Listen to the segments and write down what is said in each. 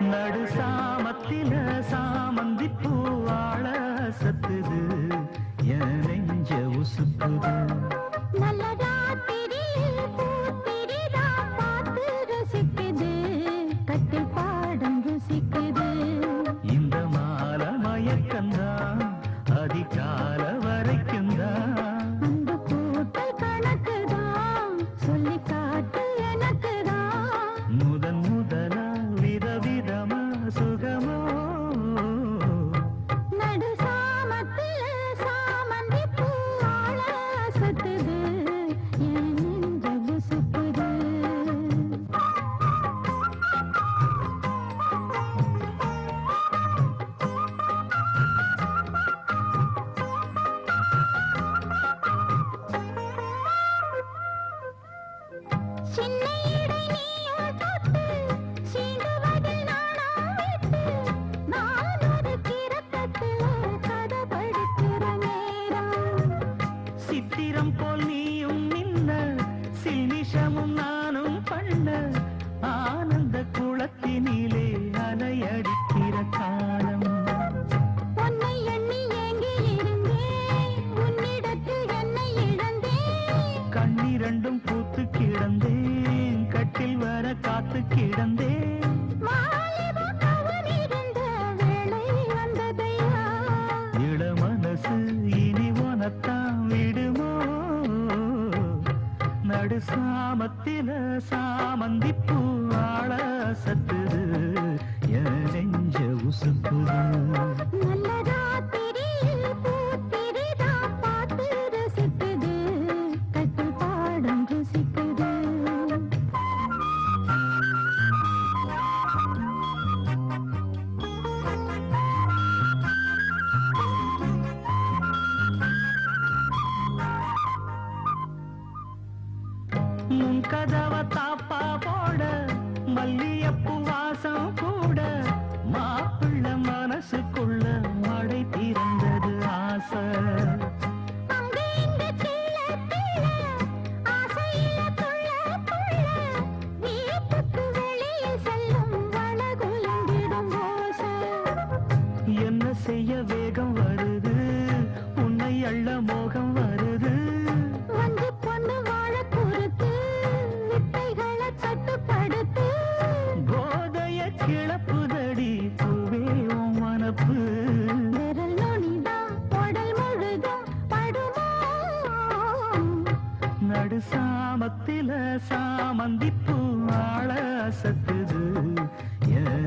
நடு சாமத்தில சாமந்தி பூவாழ சத்துது என் நெஞ்ச உசுக்குது மனம் பூத்து கிடந்தேன். கட்டில் வர காத்து கிடந்தேன். இள மனசு இனி உனத்தான் விடுமோ? நடு சாமத்தில சாமந்தி பூவாழ சத்துது. என் நெஞ்ச உசுப்புது ஆடு சாமத்தில சாமந்தி பூ ஆள சத்துது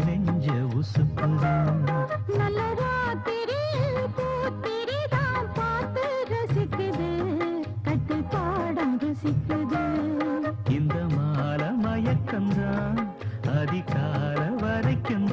நெஞ்ச உசுக்குது நல்ல ராத்திரி பூத்திரி தான் பார்த்து ரசிக்குது. கட்டு பாடம் ருசிக்குது. இந்த மாலை அதிகால வரைக்கும்